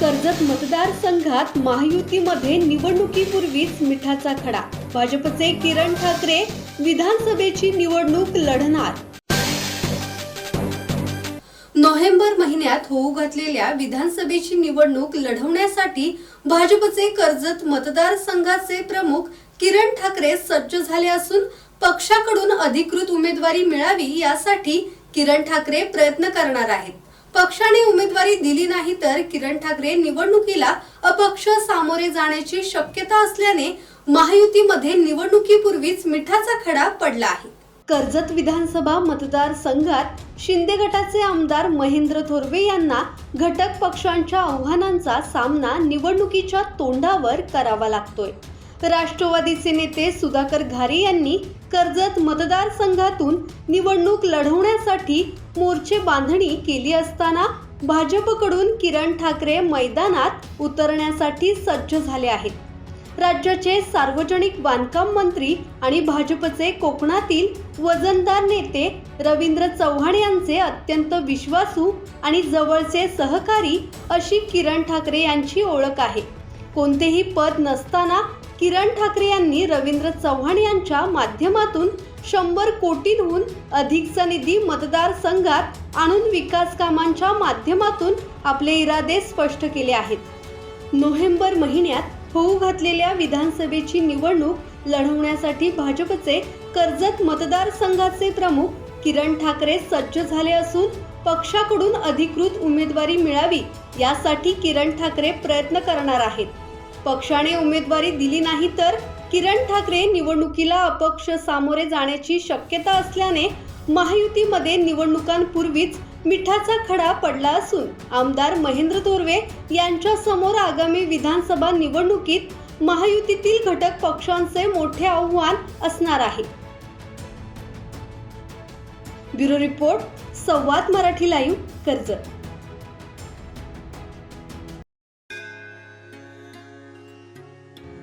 कर्जत मतदारसंघात महायुतीमध्ये निवडणुकीपूर्वीच मिठाचा खडा. भाजपचे किरण ठाकरे विधानसभेची निवडणूक लढणार. नोव्हेंबर महिन्यात होऊ घातलेल्या विधानसभेची निवडणूक लढवण्यासाठी भाजपचे कर्जत मतदारसंघाचे प्रमुख किरण ठाकरे सज्ज झाले असून पक्षाकडून अधिकृत उमेदवारी मिळावी यासाठी किरण ठाकरे प्रयत्न करणार आहेत. पक्षाने उमेदवारी दिली नाही तर किरण ठाकरे निवडणुकीला अपक्ष सामोरे जाण्याची शक्यता असल्याने महायुतीमध्ये निवडणुकीपूर्वीच मिठाचा खडा पडला आहे. कर्जत विधानसभा मतदारसंघात शिंदे गटाचे आमदार महेंद्र थोरवे यांना घटक पक्षांच्या आव्हानांचा सामना निवडणुकीच्या तोंडावर करावा लागतोय. राष्ट्रवादीचे नेते सुधाकर घारे यांनी कर्जत मतदारसंघातून निवडणूक लढवण्यासाठी मोर्चे बांधणी केली असताना भाजपकडून किरण ठाकरे मैदानात उतरण्यासाठी सज्ज झाले आहेत. राज्याचे सार्वजनिक बांधकाम मंत्री आणि भाजपचे कोकणातील वजनदार नेते रवींद्र चव्हाण यांचे अत्यंत विश्वासू आणि जवळचे सहकारी अशी किरण ठाकरे यांची ओळख आहे. कोणतेही पद नसताना किरण ठाकरे यांनी रवींद्र चव्हाण यांच्या माध्यमातून शंभर कोटींहून अधिकचा निधी मतदारसंघात आणून विकास कामांच्या माध्यमातून आपले इरादे स्पष्ट केले आहेत. नोव्हेंबर महिन्यात होऊ घातलेल्या विधानसभेची निवडणूक लढवण्यासाठी भाजपचे कर्जत मतदारसंघाचे प्रमुख किरण ठाकरे सज्ज झाले असून पक्षाकडून अधिकृत उमेदवारी मिळावी यासाठी किरण ठाकरे प्रयत्न करणार आहेत. पक्षाने उमेदवारी दिली नाही तर किरण ठाकरे निवडणुकीला अपक्ष सामोरे जाण्याची शक्यता असल्याने महायुतीमध्ये निवडणुकांपूर्वीच मिठाचा खडा पडला असून आमदार महेंद्र तोरवे यांच्या समोर आगामी विधानसभा निवडणुकीत महायुतीतील घटक पक्षांचे मोठे आव्हान असणार आहे. Bureau report Samvad Marathi live Karjat.